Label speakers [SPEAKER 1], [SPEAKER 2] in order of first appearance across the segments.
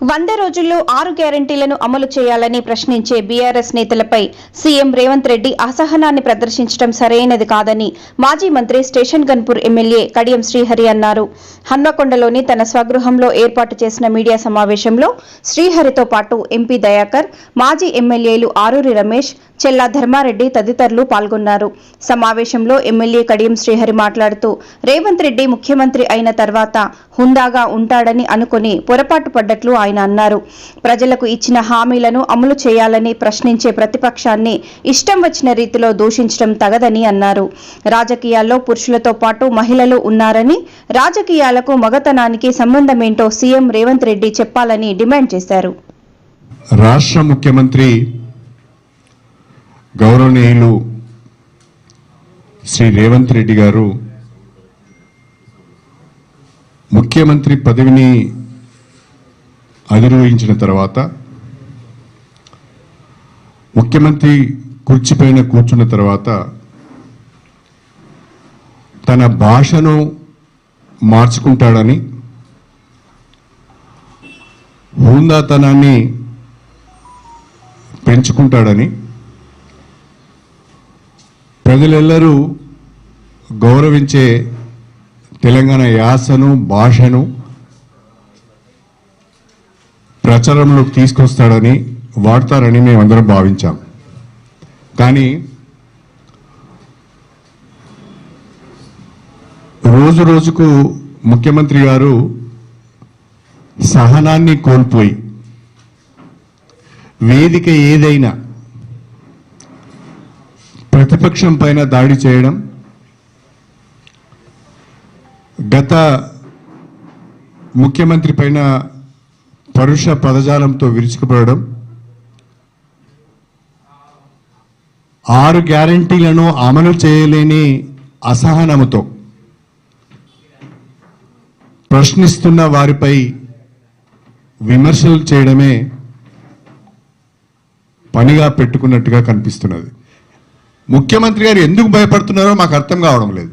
[SPEAKER 1] వంద రోజుల్లో ఆరు గ్యారంటీలను అమలు చేయాలని ప్రశ్నించే బీఆర్ఎస్ నేతలపై సీఎం రేవంత్ రెడ్డి అసహనాన్ని ప్రదర్శించడం సరైనది కాదని మాజీ మంత్రి స్టేషన్ గన్పూర్ ఎమ్మెల్యే కడియం శ్రీహరి అన్నారు. హన్మకొండలోని తన స్వగృహంలో ఏర్పాటు చేసిన మీడియా సమావేశంలో శ్రీహరితో పాటు ఎంపీ దయాకర్ మాజీ ఎమ్మెల్యేలు ఆరూరి రమేష్ చెల్లా ధర్మారెడ్డి తదితరులు పాల్గొన్నారు. సమావేశంలో ఎమ్మెల్యే కడియం శ్రీహరి మాట్లాడుతూ రేవంత్ రెడ్డి ముఖ్యమంత్రి అయిన తర్వాత హుందాగా ఉంటాడని అనుకుని పొరపాటు పడ్డట్లు ఆయన అన్నారు. ప్రజలకు ఇచ్చిన హామీలను అమలు చేయాలని ప్రశ్నించే ప్రతిపక్షాన్ని ఇష్టం వచ్చిన రీతిలో దూషించడం తగదని అన్నారు. రాజకీయాల్లో పురుషులతో పాటు మహిళలు ఉన్నారని రాజకీయాలకు మగతనానికి సంబంధమేంటో సీఎం రేవంత్ రెడ్డి చెప్పాలని డిమాండ్ చేశారు.
[SPEAKER 2] రాష్ట్ర ముఖ్యమంత్రి గౌరవనీయులు శ్రీ రేవంత్ రెడ్డి గారు ముఖ్యమంత్రి పదవిని అధిరోహించిన తర్వాత ముఖ్యమంత్రి కుర్చీపైన కూర్చున్న తర్వాత తన భాషను మార్చుకుంటాడని హూందాతనాన్ని పెంచుకుంటాడని ప్రజలెల్లరూ గౌరవించే తెలంగాణ యాసను భాషను ప్రచారంలోకి తీసుకొస్తాడని వాడతారని మేమందరం భావించాం. కానీ రోజు రోజుకు ముఖ్యమంత్రి గారు సహనాన్ని కోల్పోయి వేదిక ఏదైనా ప్రతిపక్షం పైన దాడి చేయడం గత ముఖ్యమంత్రి పైన పరుష పదజాలంతో విరుచుకుపడడం ఆరు గ్యారంటీలను అమలు చేయలేని అసహనముతో ప్రశ్నిస్తున్న వారిపై విమర్శలు చేయడమే పనిగా పెట్టుకున్నట్టుగా కనిపిస్తున్నది. ముఖ్యమంత్రి గారు ఎందుకు భయపడుతున్నారో మాకు అర్థం కావడం లేదు.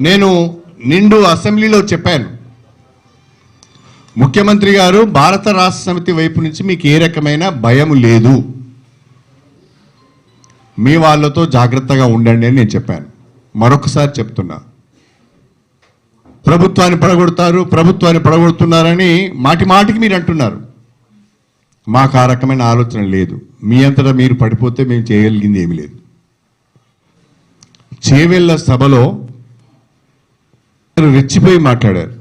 [SPEAKER 2] నేను నిండు అసెంబ్లీలో చెప్పాను. ముఖ్యమంత్రి గారు భారత రాష్ట్ర సమితి వైపు నుంచి మీకు ఏ రకమైన భయం లేదు. మీ వాళ్ళతో జాగ్రత్తగా ఉండండి అని నేను చెప్పాను. మరొకసారి చెప్తున్నా. ప్రభుత్వాన్ని పడగొడతారు ప్రభుత్వాన్ని పడగొడుతున్నారని మాటి మాటికి మీరు అంటున్నారు. మాకు ఆ రకమైన ఆలోచన లేదు. మీ అంతటా మీరు పడిపోతే మేము చేయగలిగింది ఏమీ లేదు. చేవెళ్ళ సభలో రెచ్చిపోయి మాట్లాడారు.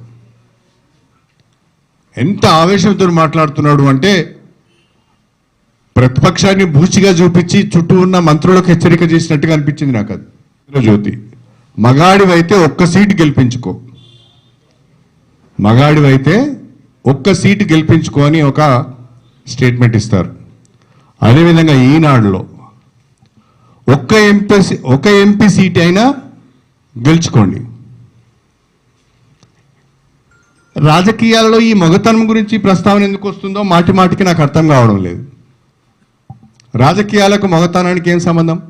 [SPEAKER 2] ఎంత ఆవేశంతో మాట్లాడుతున్నాడు అంటే ప్రతిపక్షాన్ని బూచిగా చూపించి చుట్టూ ఉన్న మంత్రులకు హెచ్చరిక చేసినట్టుగా అనిపించింది నాకు అది. జ్యోతి మగాడివైతే ఒక్క సీటు గెలిపించుకో. మగాడివైతే ఒక్క సీటు గెలిపించుకో అని ఒక స్టేట్మెంట్ ఇస్తారు. అదేవిధంగా ఈనాడులో ఒక్క ఎంపీ ఒక ఎంపీ సీట్ అయినా గెలుచుకోండి. రాజకీయాల్లో ఈ మగతనం గురించి ప్రస్తావన ఎందుకు వస్తుందో మాటి మాటికి నాకు అర్థం కావడం లేదు. రాజకీయాలకు మగతనానికి ఏం సంబంధం?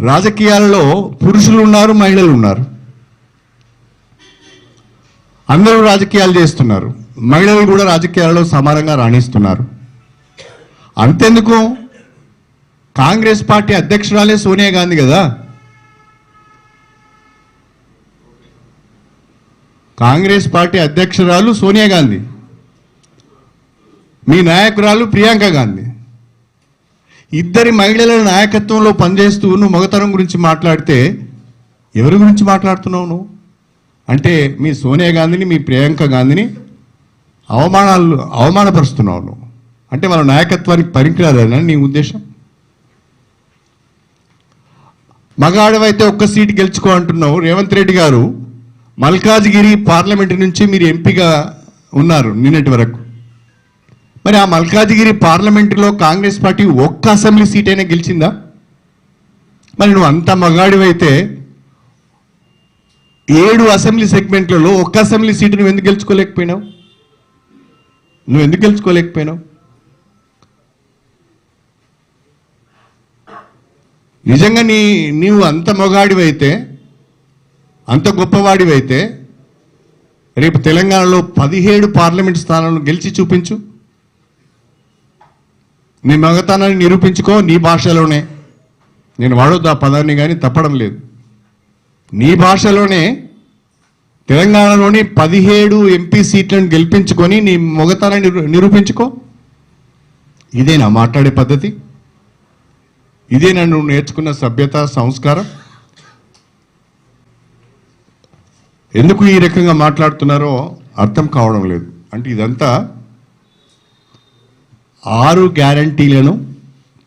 [SPEAKER 2] రాజకీయాలలో పురుషులు ఉన్నారు మహిళలు ఉన్నారు. అందరూ రాజకీయాలు చేస్తున్నారు. మహిళలు కూడా రాజకీయాలలో సమానంగా రాణిస్తున్నారు. అంతెందుకు? కాంగ్రెస్ పార్టీ అధ్యక్షురాలే సోనియా గాంధీ కదా. కాంగ్రెస్ పార్టీ అధ్యక్షురాలు సోనియా గాంధీ. మీ నాయకురాలు ప్రియాంక గాంధీ. ఇద్దరి మహిళల నాయకత్వంలో పనిచేస్తూ నువ్వు మగతరం గురించి మాట్లాడితే ఎవరి గురించి మాట్లాడుతున్నావు నువ్వు? అంటే మీ సోనియా గాంధీని మీ ప్రియాంక గాంధీని అవమానాలు అవమానపరుస్తున్నావు నువ్వు అంటే మన నాయకత్వానికి పనికిరాదని నీ ఉద్దేశం? మగాడవైతే ఒక్క సీటు గెలుచుకో అంటున్నావు. రేవంత్ రెడ్డి గారు మల్కాజ్గిరి పార్లమెంట్ నుంచి మీరు ఎంపీగా ఉన్నారు నిన్నటి వరకు. మరి ఆ మల్కాజ్గిరి పార్లమెంటులో కాంగ్రెస్ పార్టీ ఒక్క అసెంబ్లీ సీట్ అయినా గెలిచిందా? మరి నువ్వు అంత మగాడివైతే ఏడు అసెంబ్లీ సెగ్మెంట్లలో ఒక్క అసెంబ్లీ సీటు నువ్వు ఎందుకు గెలుచుకోలేకపోయినావు? నువ్వు ఎందుకు గెలుచుకోలేకపోయినావు? నిజంగా నీ నీవు అంత మొగాడివైతే అంత గొప్పవాడివైతే రేపు తెలంగాణలో పదిహేడు పార్లమెంట్ స్థానాలను గెలిచి చూపించు. నీ మగతనాన్ని నిరూపించుకో నీ భాషలోనే. నేను వాడొద్దు ఆ పదాన్ని కానీ తప్పడం లేదు. నీ భాషలోనే తెలంగాణలోని పదిహేడు ఎంపీ సీట్లను గెలిపించుకొని నీ మొగతనాన్ని నిరూపించుకో. ఇదేనా మాట్లాడే పద్ధతి. ఇదేనా నువ్వు నేర్చుకున్న సభ్యత సంస్కారం. ఎందుకు ఈ రకంగా మాట్లాడుతున్నారో అర్థం కావడం లేదు. అంటే ఇదంతా ఆరు గ్యారంటీలను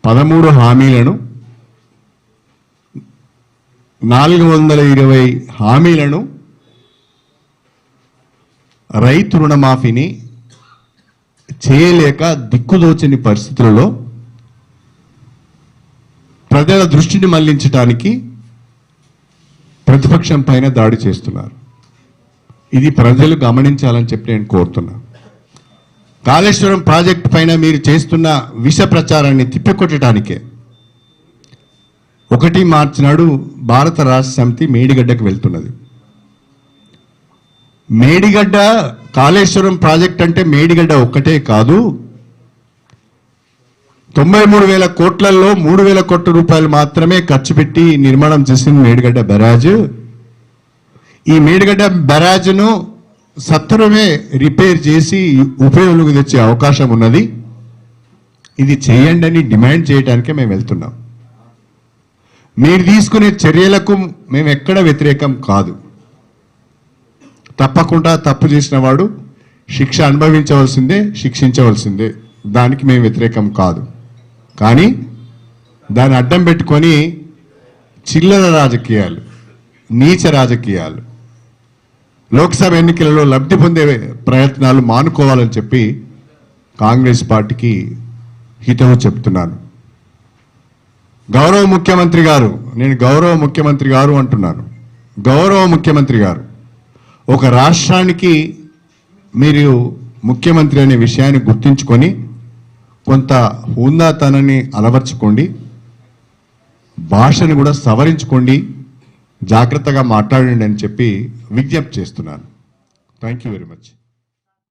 [SPEAKER 2] పదమూడు హామీలను నాలుగు వందల ఇరవై హామీలను రైతు రుణమాఫీని చేయలేక దిక్కుదోచని పరిస్థితులలో ప్రజల దృష్టిని మళ్ళించడానికి ప్రతిపక్షం పైన దాడి చేస్తున్నారు. ఇది ప్రజలు గమనించాలని చెప్పి నేను కోరుతున్నా. కాళేశ్వరం ప్రాజెక్ట్ పైన మీరు చేస్తున్న విష ప్రచారాన్ని తిప్పికొట్టడానికే ఒకటి మార్చి నాడు భారత రాష్ట్ర సమితి మేడిగడ్డకు వెళ్తున్నది. మేడిగడ్డ కాళేశ్వరం ప్రాజెక్ట్ అంటే మేడిగడ్డ ఒక్కటే కాదు. తొంభై మూడు వేల కోట్లలో మూడు వేల కోట్ల రూపాయలు మాత్రమే ఖర్చు పెట్టి నిర్మాణం చేసింది మేడిగడ్డ బరాజ్ ఈ మేడిగడ్డ బరాజ్ను సత్వరమే రిపేర్ చేసి ఉపయోగంలోకి తెచ్చే అవకాశం ఉన్నది. ఇది చేయండి అని డిమాండ్ చేయడానికే మేము వెళ్తున్నాం. మీరు తీసుకునే చర్యలకు మేము ఎక్కడ వ్యతిరేకం కాదు. తప్పకుండా తప్పు చేసిన వాడు శిక్ష అనుభవించవలసిందే శిక్షించవలసిందే. దానికి మేము వ్యతిరేకం కాదు. కానీ దాన్ని అడ్డం పెట్టుకొని చిల్లర రాజకీయాలు నీచ రాజకీయాలు లోక్సభ ఎన్నికలలో లబ్ధి పొందే ప్రయత్నాలు మానుకోవాలని చెప్పి కాంగ్రెస్ పార్టీకి హితవు చెప్తున్నాను. గౌరవ ముఖ్యమంత్రి గారు నేను గౌరవ ముఖ్యమంత్రి గారు అంటున్నాను. గౌరవ ముఖ్యమంత్రి గారు ఒక రాష్ట్రానికి మీరు ముఖ్యమంత్రి అనే విషయాన్ని గుర్తుంచుకొని కొంత హుందాతనాన్ని అలవర్చుకోండి భాషను కూడా సవరించుకోండి జాగ్రత్తగా మాట్లాడండి అని చెప్పి విజ్ఞప్తి చేస్తున్నాను. Thank you very much